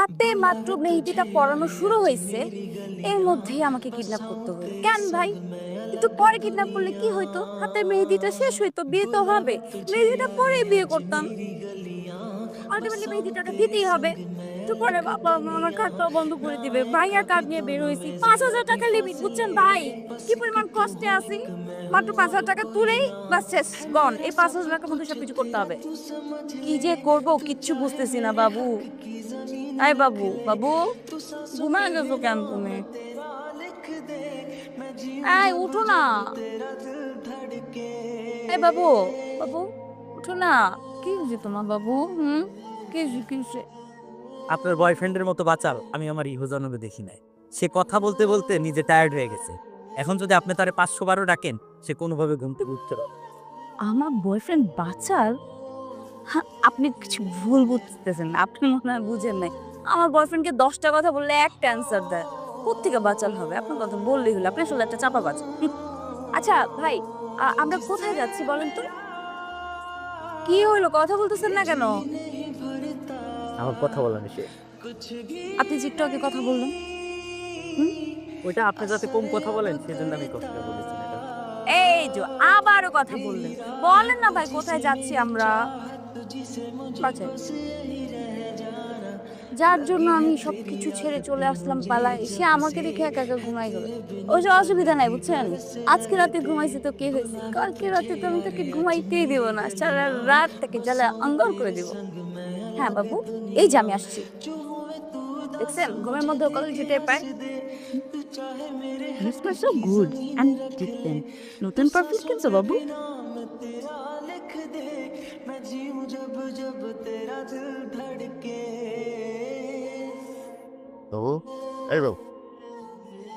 হাতে মাত্র মেহেদিটা পড়ানো শুরু হয়েছে, এর মধ্যেই আমাকে কিডন্যাপ করতে হলো। কেন ভাই? কিন্তু পরে কিডন্যাপ করলে কি হইতো? হাতে মেহেদিটা শেষ হইতো, বিয়ে তো হবে। মেহেদিটা পরে বিয়ে করতাম। আলটিমেটলি মেহেদিটা দিতেই হবে। একটু পরে বাবা আমার বন্ধ করে দিবে। নিয়ে বের হয়েছি। পাঁচ হাজার টাকা লিমিট বুঝছেন ভাই? কি পরিমাণ কষ্টে আছি। মাত্র পাঁচ হাজার টাকা তুলেই শেষ গন এই পাঁচ হাজার টাকার মধ্যে সবকিছু করতে হবে। কি যে করব, কিচ্ছু বুঝতেছি না বাবু। আয় বাবু বাবু, ঘুমায় গেছো কেন তুমি? উঠো না। এই বাবু বাবু, উঠো না। কি হয়েছে তোমার বাবু? হুম? কি হয়েছে কি হয়েছে? আপনার বয়ফ্রেন্ডের মতো বাচাল আমি আমার ইহজনবে দেখি নাই। সে কথা বলতে বলতে নিজে টায়ার্ড হয়ে গেছে। এখন যদি আপনি তারে পাঁচশো বারো ডাকেন সে কোনোভাবে ঘুম থেকে উঠতে পারবে না। আমার বয়ফ্রেন্ড বাচাল? হ্যাঁ, আপনি কিছু ভুল বুঝতেছেন আপনি মনে হয় বুঝেন নাই। আমার বয়ফ্রেন্ডকে দশটা কথা বললে একটা অ্যান্সার দেয়। কোথেকে বাঁচাল হবে? আপনার কথা বললেই হলো আপনি আসলে একটা চাপা বাচ আচ্ছা ভাই আমরা কোথায় যাচ্ছি বলেন তো? কি হইল? কথা বলতেছেন না কেন? আমার কথা বলা নিষেধ আপনি যে একটু আগে কথা বললেন। ওইটা আপনি যাতে কম কথা বলেন সেজন্য আমি কথাটা বলেছি এই যে আবারও কথা বললেন। বলেন না ভাই কোথায় যাচ্ছি আমরা? যার জন্য আমি সবকিছু ছেড়ে চলে আসলাম পালায় সে আমাকে দেখে একা একা ঘুমাই গেল। ওই যে অসুবিধা নাই বুঝছেন? আজকে রাতে ঘুমাইছি তো কে হয়েছে? কালকে রাতে তো আমি তাকে ঘুমাইতেই দেবো না সারা রাত তাকে জ্বালা অঙ্গর করে দেবো। হ্যাঁ বাবু এই যে আমি আসছি। দেখছেন ঘুমের মধ্যে কলেজ ছুটে পায়? You smell so good and different. নতুন পারফিউম কিনছো বাবু? বাবু এই বাবু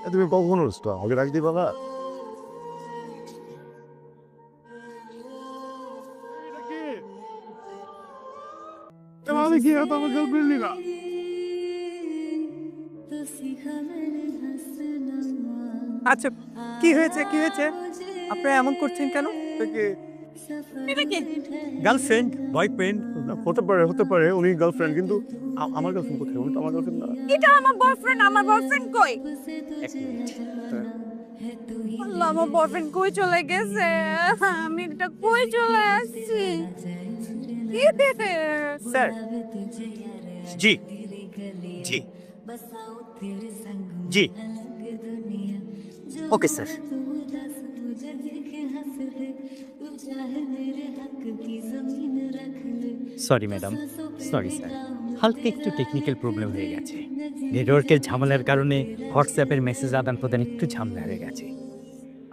এ তুমি কখন উঠছো? আমাকে ডাক দিবা না? আমি কি এত আমাকে বললি না আচ্ছা কি হয়েছে কি হয়েছে আপনারা এমন করছেন কেন গার্লফ্রেন্ড বয়ফ্রেন্ড হতে পারে হতে পারে উনি গার্লফ্রেন্ড কিন্তু আমার গার্লফ্রেন্ড কোথায় উনি তো আমার গার্লফ্রেন্ড না এটা আমার বয়ফ্রেন্ড আমার বয়ফ্রেন্ড কই আল্লাহ আমার বয়ফ্রেন্ড কই চলে গেছে আমি এটা কই চলে আসছি স্যার জি জি জি okay sir sorry madam sorry sir হালকা একটু টেকনিক্যাল প্রবলেম হয়ে গেছে। নেটওয়ার্কের ঝামেলার কারণে হোয়াটসঅ্যাপের মেসেজ আদান প্রদান একটু ঝামেলা হয়ে গেছে।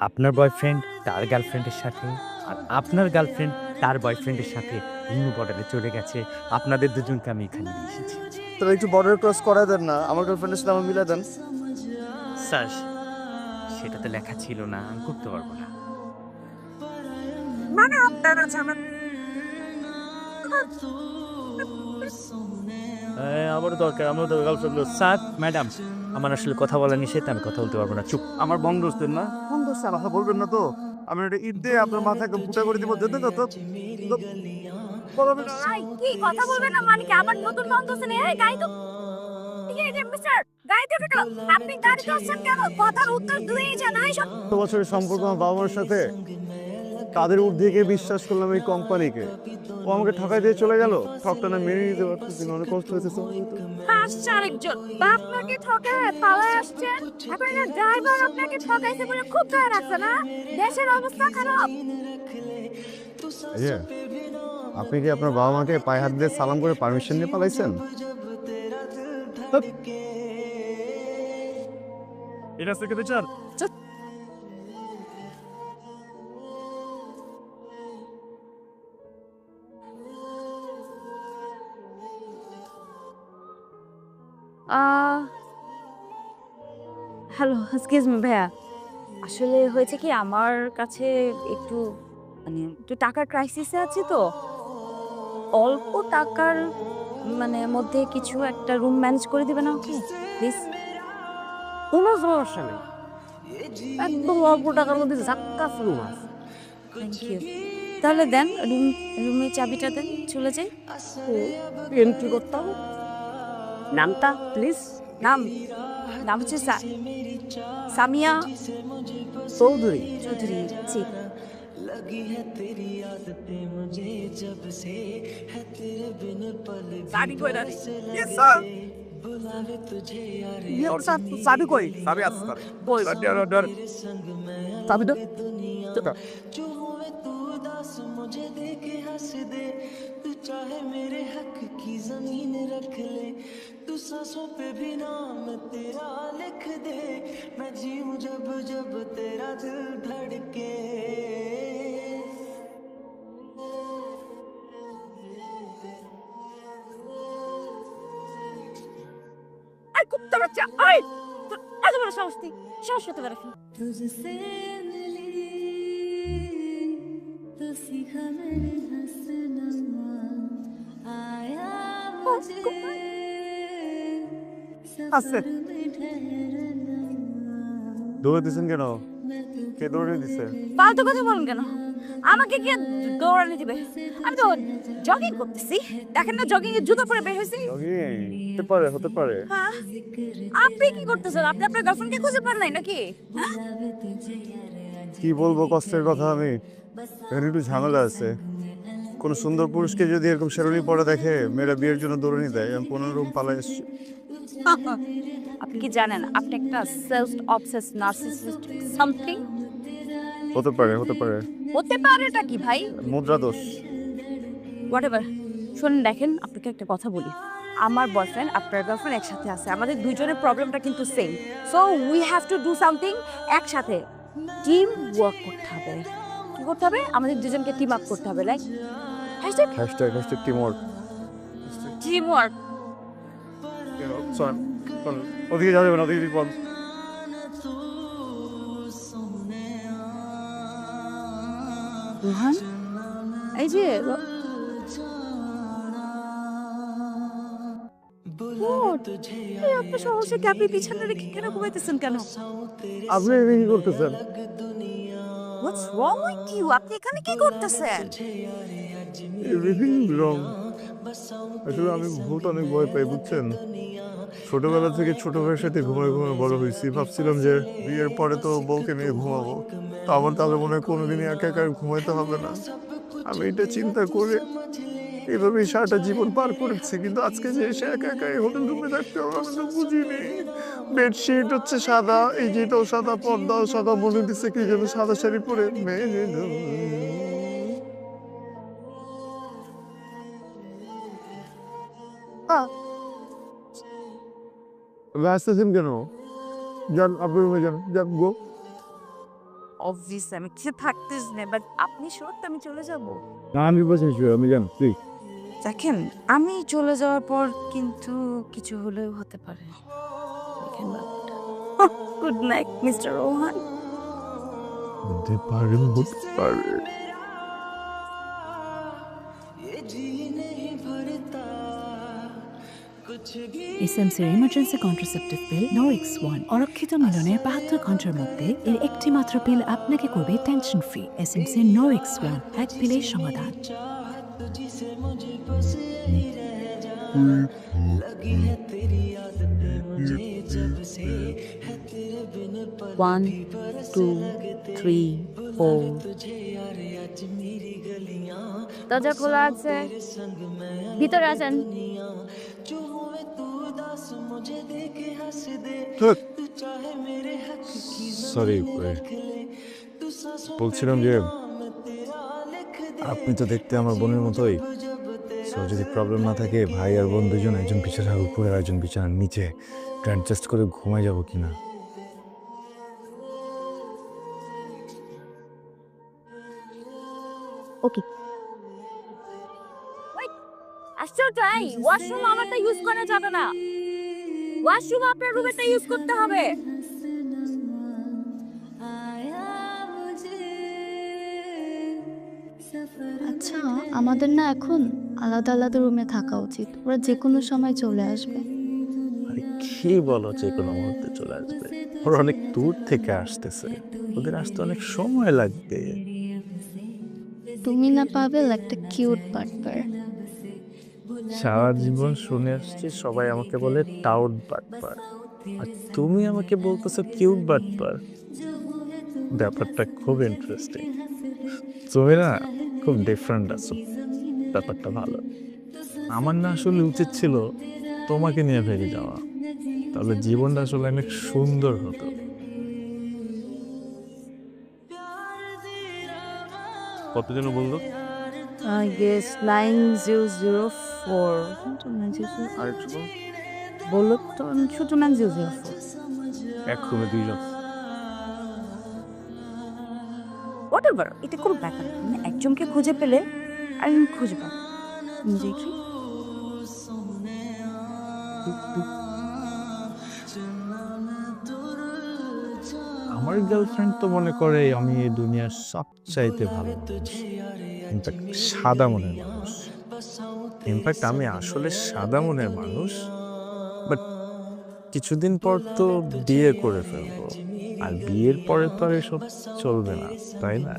আপনার বয়ফ্রেন্ড তার গার্লফ্রেন্ডের সাথে আর আপনার গার্লফ্রেন্ড তার বয়ফ্রেন্ডের সাথে অন্য বর্ডারে চলে গেছে। আপনাদের দুজনকে আমি এখানে নিয়ে এসেছি। তাহলে একটু বর্ডার ক্রস করা দেন না। আমার গার্লফ্রেন্ডের সাথে আমার মিলা দেন। স্যার সেটাতে লেখা ছিল না। আমি করতে পারব না। মানে আপনারা জানেন আমার দরকার আমার তো গার্লফ্রেন্ড স্যার ম্যাডাম আমার আসলে কথা বলা নিষেধ আমি কথা বলতে পারব না। চুপ। আমার বন্ধ না? বন্ধ হচ্ছে কথা বলবেন না তো। আমি একটা ইট দিয়ে আপনার মাথাকে ফুটা করে দিব যেতে তো। বলবেন কি কথা বলবেন না মানে কি আবার নতুন এই গাই তো আপনি গাড়ি করছেন কেন? কথার উত্তর জানাই সব বছরের সম্পর্ক আমার বাবা মার সাথে তাদের ঊর্ধ্বে গিয়ে বিশ্বাস করলাম এই কোম্পানিকে। ও আমাকে ঠকাই দিয়ে চলে গেল। ঠকটা না মেনে নিতে পারতেছি না অনেক কষ্ট হয়েছে তো। আসছে আরেকজন। আপনাকে ঠকায় পালায় আসছেন এখন একটা ড্রাইভার আপনাকে ঠকাইছে বলে খুব রাখছে না? দেশের অবস্থা খারাপ। আপনি কি আপনার বাবা মাকে পায়ে হাত দিয়ে সালাম করে পারমিশন নিয়ে পালাইছেন? এটা চার হ্যালো এক্সকিউজ মি ভাইয়া। আসলে হয়েছে কি আমার কাছে একটু মানে একটু টাকার ক্রাইসিসে আছে তো। অল্প টাকার মানে মধ্যে কিছু একটা রুম ম্যানেজ করে দিবেন আমাকে প্লিজ কোনো সমস্যা নেই। একদম অল্প টাকার মধ্যে ঝাক্কাস রুম আছে থ্যাংক ইউ তাহলে দেন রুম রুমের চাবিটা দেন চলে যাই। এন্ট্রি করতাম নামটা প্লিজ নাম নাম হচ্ছে সামিয়া চৌধুরী চৌধুরী জি चाहे मेरे हक की ज़मीन रख ले तू सांसों पे भी नाम तेरा लिख दे। मैं जीऊं जब जब तेरा दिल धड़के। कुत्ता बच्चा तो आज मेरा तुझसे मिली तुसी हंसना। দৌড়ে দিছেন কেন? কে দৌড়ে দিছে? কথা কেন? আমাকে দৌড়ানি দিবে? আমি তো জগিং করতেছি। দেখেন না জগিং এর জুতো পরে বের হইছি হতে পারে হতে পারে। হ্যাঁ। আপনি কি করতেছেন? আপনি আপনার গার্লফ্রেন্ডকে খুঁজে পান নাই নাকি? হ্যাঁ? কি বলব কষ্টের কথা আমি? ঝামেলা আছে। কোন সুন্দর পুরুষকে যদি এরকম শেরনি পরে দেখে মেয়েরা বিয়ের জন্য দৌড়ে নিয়ে দেয় আমি পনেরো রুম পালাই এসছি। আপনি কি জানেন আপনি একটা সেলফ অবসেস নার্সিসিস্ট সামথিং হতে পারে হতে পারে। হতে পারে এটা কি ভাই? মুদ্রা দোষ। হোয়াটএভার শুনুন দেখেন আপনাকে একটা কথা বলি। আমার বয়ফ্রেন্ড আপনার গার্লফ্রেন্ড একসাথে আছে। আমাদের দুইজনের প্রবলেমটা কিন্তু same so we have to do something একসাথে। টিম ওয়ার্ক করতে হবে। কি করতে হবে? আমাদের দুজনকে টিম আপ করতে হবে like hashtag hashtag teamwork team work ওদিকে যাবে না ওদিকে বিপদ রোহান এই যে আপনার সহজে ক্যাপি পিছনে রেখে কেন ঘুমাইতেছেন কেন আপনি কি করতেছেন হোয়াটস রং উইথ ইউ আপনি এখানে কি করতেছেন এভরিথিং রং আসলে আমি ভূত অনেক ভয় পাই, বুঝছেন? ছোটবেলা থেকে ছোট ভাইয়ের সাথে ঘুমায় ঘুমায় বড় হয়েছি। ভাবছিলাম যে বিয়ের পরে তো বউকে নিয়ে ঘুমাবো। তো আমার তাহলে মনে হয় কোনোদিনই একা একা ঘুমাইতে হবে না। আমি এটা চিন্তা করে এইভাবেই সারাটা জীবন পার করেছি, কিন্তু আজকে যে এসে একা একা হোটেল রুমে থাকতে হবে, আমি তো বুঝিনি। বেডশিট হচ্ছে সাদা, এই যেটাও সাদা, পর্দাও সাদা, মনে দিচ্ছে কি যেন সাদা শাড়ি পরে মেয়ে ব্যস্ত কেন? যান আপনার রুমে যান যান গো। অবভিয়াস আমি কিছু থাকতেছ না বাট আপনি শোর আমি চলে যাব। না আমি বসে আমি যান প্লিজ দেখেন আমি চলে যাওয়ার পর কিন্তু কিছু হলেও হতে পারে। গুড নাইট মিস্টার রোহান হতে পারেন হতে পারে। এসএমসির emergency contraceptive pill Norix one অরক্ষিত মিলনের বাহাত্তর ঘণ্টার মধ্যে এর একটি মাত্র পিল আপনাকে করবে টেনশন ফ্রি এসএমসির নোরিক্স ওয়ান এক পিলের সমাধান। ওয়ান টু থ্রি ফোর দরজা খোলা আছে। ভিতরে আছেন সরি বলছিলাম যে আপনি তো দেখতে আমার বোনের মতোই। সো যদি প্রবলেম না থাকে ভাই আর বোন দুজন একজন বিছানার উপরে আর একজন বিছানার নিচে। অ্যাডজাস্ট করে ঘুমায় যাব কিনা? ওকে আশ্চর্য এই ওয়াশরুম আমারটা ইউজ করা যাবে না। ওয়াশরুম আপনার রুমেটা ইউজ করতে হবে। আচ্ছা আমাদের না এখন আলাদা আলাদা রুমে থাকা উচিত। ওরা যে কোনো সময় চলে আসবে। আরে কি বলো যে কোনো মুহূর্তে চলে আসবে? ওরা অনেক দূর থেকে আসতেছে। ওদের আসতে অনেক সময় লাগবে। তুমি না পাবে একটা কিউট পার্টনার সারা জীবন শুনে আসছি, সবাই আমাকে বলে টাউট বাটপার আর তুমি আমাকে বলতেছো কিউট বাটপার ব্যাপারটা খুব ইন্টারেস্টিং তুমি না খুব ডিফারেন্ট আছো। ব্যাপারটা ভালো। আমার না আসলে উচিত ছিল তোমাকে নিয়ে ভেবে যাওয়া। তাহলে জীবনটা আসলে অনেক সুন্দর হতো। কতজন বলল? Guess nine zero zero four বলল তো শুধু নাইন জিরো জিরো ফোর। এক রুমে দুইজন হোয়াট এভার এটা কোনো ব্যাপার। না মানে একজনকে খুঁজে পেলে আর খুঁজে পাবো। দেখি আমার গার্লফ্রেন্ড তো মনে করে আমি এই দুনিয়ার সবচাইতে ভালো। সাদা মনে মানুষ ইনফ্যাক্ট আমি আসলে সাদা মনের মানুষ বাট কিছুদিন পর তো বিয়ে করে ফেলব। আর বিয়ের পরে তো আর এসব চলবে না তাই না?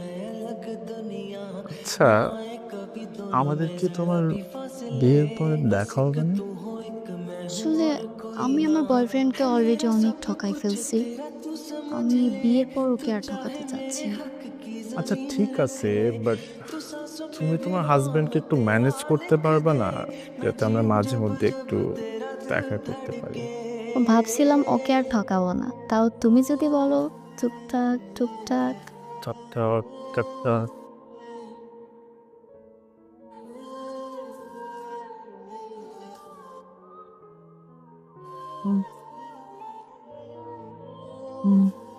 আচ্ছা আমাদের কি তোমার বিয়ের পরে দেখা হবে না? আসলে আমি আমার বয়ফ্রেন্ডকে অলরেডি অনেক ঠকাই ফেলছি। আমি বিয়ের পর ওকে আর ঠকাতে চাচ্ছি না। আচ্ছা ঠিক আছে বাট তুমি তোমার হাজব্যান্ডকে একটু ম্যানেজ করতে পারবে না যাতে আমরা মাঝে মধ্যে একটু দেখা করতে পারি। ভাবছিলাম ওকে আর ঠকাবো না। তাও তুমি যদি বলো টুকটাক টুকটাক। টুকটাক টুকটাক। হুম। হুম।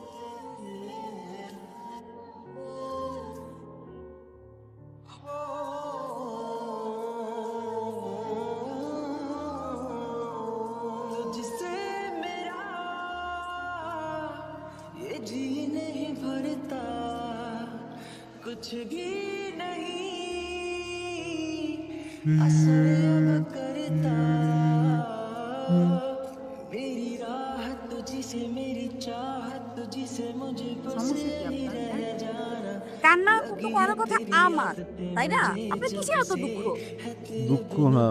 कुछ भी नहीं असर अब करता मेरी राह तुझसे मेरी चाहत तुझसे मुझे बस यही रह जाना কান্না তো করার কথা আমার তাই না আপনার কিসের এত দুঃখ দুঃখ না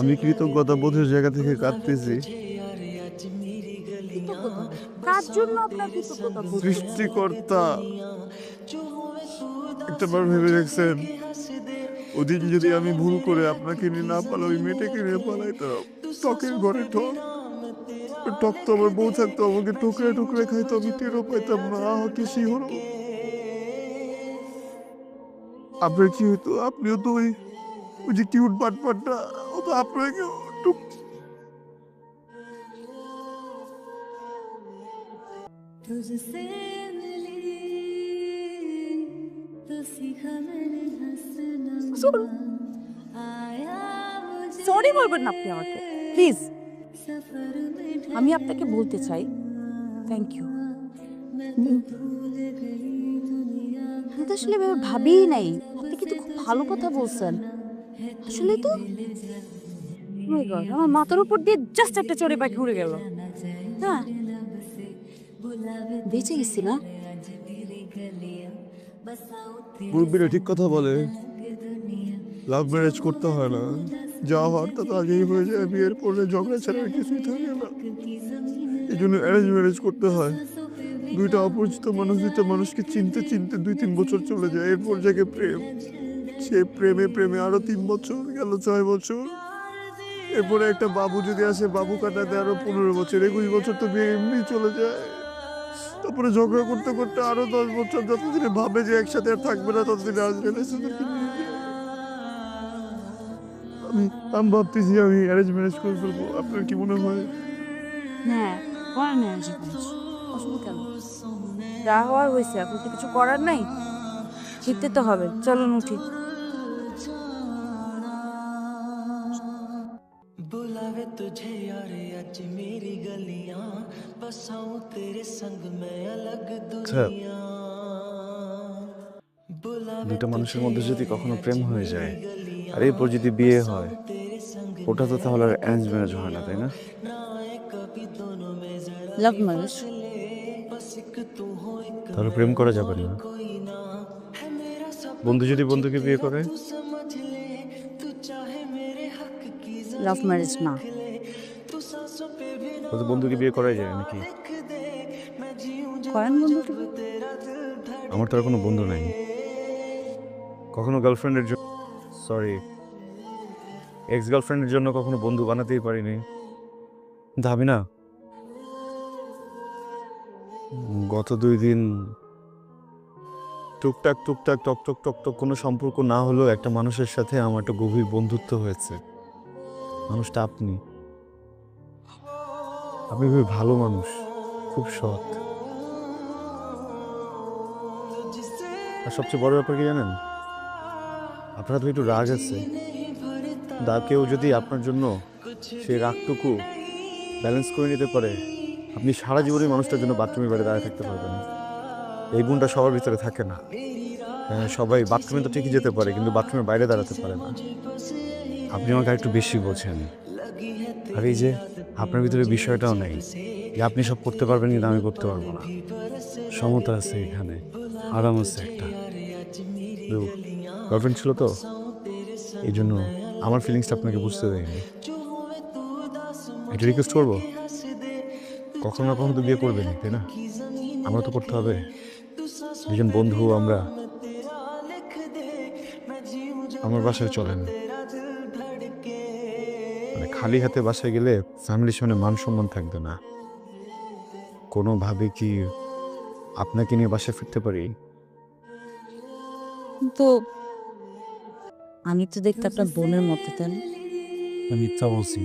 আমি কৃতজ্ঞতা বোধের জায়গা থেকে কাঁদতেছি কৃতজ্ঞতা কার জন্য আপনার কৃতজ্ঞতা বোধ? সৃষ্টিকর্তা একটা বার ভেবে দেখছেন ওদিন যদি আমি ভুল করে আপনাকে নিয়ে না পালাই ওই মেয়েটাকে নিয়ে পালাইতাম টকের ঘরে ঠক ওই টক তো আমার বউ থাকতো আমাকে টুকরে টুকরে খাইতো আমি টেরও পাইতাম না আমাকে শিহর আপনার কি হইতো আপনিও তো ওই ওই যে কিউট পাটপাটটা ও তো আপনাকে টুক तुझसे সরি বলবেন না আপনি আমাকে। প্লিজ আমি আপনাকে বলতে চাই। থ্যাংক ইউ আমি তো আসলে ভাবিই নাই। আপনি কিন্তু খুব ভালো কথা বলছেন। আসলে তো oh আমার মাথার উপর দিয়ে জাস্ট একটা চড়ে পাখি উড়ে গেল। হ্যাঁ। বেঁচে গেছি না? মুরব্বীরা ঠিক কথা বলে লাভ ম্যারেজ করতে হয় না। যা হওয়ার তা তো আগেই হয়ে যায়, বিয়ের পরে ঝগড়া ছাড়া কিছুই থাকে না। এই জন্য অ্যারেঞ্জ ম্যারেজ করতে হয়। দুইটা অপরিচিত মানুষ, দুইটা মানুষকে চিনতে চিনতে দুই তিন বছর চলে যায়। এরপর জাগে প্রেম, সে প্রেমে প্রেমে আরও তিন বছর গেল, ছয় বছর। এরপরে একটা বাবু যদি আসে, বাবু কাটাতে আরও পনেরো বছর, একুশ বছর তো বিয়ে এমনি চলে যায়। তারপরে ঝগড়া করতে করতে আরও দশ বছর যতদিনে ভাবে যে একসাথে আর থাকবে না, ততদিনে আসবে আমি আমি ভাবতেছি আমি অ্যারেঞ্জ ম্যারেজ করে ফেলব। আপনার কি মনে হয়? হ্যাঁ যা হওয়ার হয়েছে, এখন তো কিছু করার নাই? জিততে তো হবে, চলুন উঠি। बसाऊं तेरे संग मैं अलग दुनिया দুটো মানুষের মধ্যে যদি কখনো প্রেম হয়ে যায় আর এরপর যদি বিয়ে হয় ওটা তো তাহলে আর অ্যারেঞ্জ ম্যারেজ হয় না তাই না লাভ ম্যারেজ তাহলে প্রেম করা যাবে না বন্ধু যদি বন্ধুকে বিয়ে করে লাভ ম্যারেজ না তো বন্ধুকে বিয়ে করাই যায় নাকি? করেন বন্ধু আমার তো আর কোনো বন্ধু নাই। কখনো গার্লফ্রেন্ডের জন্য সরি এক্স গার্লফ্রেন্ডের জন্য কখনো বন্ধু বানাতেই পারিনি। আমি না? গত দুই দিন টুকটাক টুকটাক টক টক টক টক কোনো সম্পর্ক না হলেও একটা মানুষের সাথে আমার একটা গভীর বন্ধুত্ব হয়েছে। মানুষটা আপনি। আপনি খুবই ভালো মানুষ খুব সৎ। আর সবচেয়ে বড় ব্যাপার কি জানেন? আপনার তো একটু রাগ আছে। দা কেউ যদি আপনার জন্য সেই রাগটুকু ব্যালেন্স করে নিতে পারে আপনি সারা জীবনই মানুষটার জন্য বাথরুমের বাইরে দাঁড়িয়ে থাকতে পারবেন। এই গুণটা সবার ভিতরে থাকে না। হ্যাঁ, সবাই বাথরুমে তো ঠিকই যেতে পারে কিন্তু বাথরুমের বাইরে দাঁড়াতে পারে না। আপনি আমাকে একটু বেশি বোঝেন। আর এই যে আপনার ভিতরে বিষয়টাও নেই যে আপনি সব করতে পারবেন কিন্তু আমি করতে পারব না। সমতা আছে এখানে, আরাম আছে একটা। গার্লফ্রেন্ড ছিল তো এই জন্য আমার ফিলিংসটা আপনাকে বুঝতে দেয়নি। একটা রিকোয়েস্ট করব? কখনো না কখনো তো বিয়ে করবেন তাই না? আমরা তো করতে হবে। দুজন বন্ধু আমরা। আমার বাসায় চলেন। খালি হাতে বাসায় গেলে ফ্যামিলির সামনে মান সম্মান থাকবে না। কোনোভাবে কি আপনাকে নিয়ে বাসায় ফিরতে পারি? তো আমি তো দেখতে আপনার বোনের মতো দেন আমি মিথ্যা বলছি।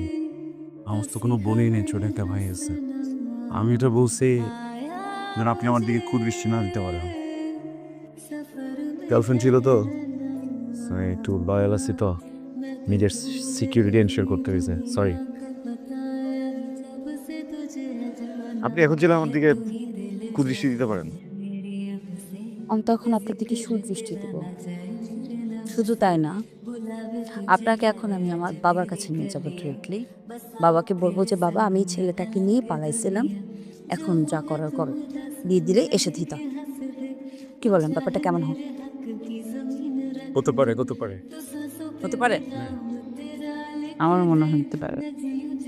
আমার তো কোনো বোনই নেই ছোট একটা ভাই আছে। আমি এটা বলছি যেন আপনি আমার দিকে কুদৃষ্টি না দিতে পারেন। গার্লফ্রেন্ড ছিল তো? একটু লয়াল আছি তো। নিজের সিকিউরিটি এনশিওর করতে হয়েছে সরি আপনি এখন ছিল আমার দিকে কুদৃষ্টি দিতে পারেন। আমি তখন আপনার দিকে সুদৃষ্টি দেব। শুধু তাই না আপনাকে এখন আমি আমার বাবার কাছে নিয়ে যাব ডিরেক্টলি বাবাকে বলব যে বাবা আমি ছেলেটাকে নিয়ে পালাইছিলাম। এখন যা করার করো। দিয়ে দিলে এসে দিতা কি বলেন ব্যাপারটা কেমন হবে হতে পারে হতে পারে। হতে পারে? আমার মনে হয় হতে পারে।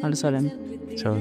ভালো চলেন। চল।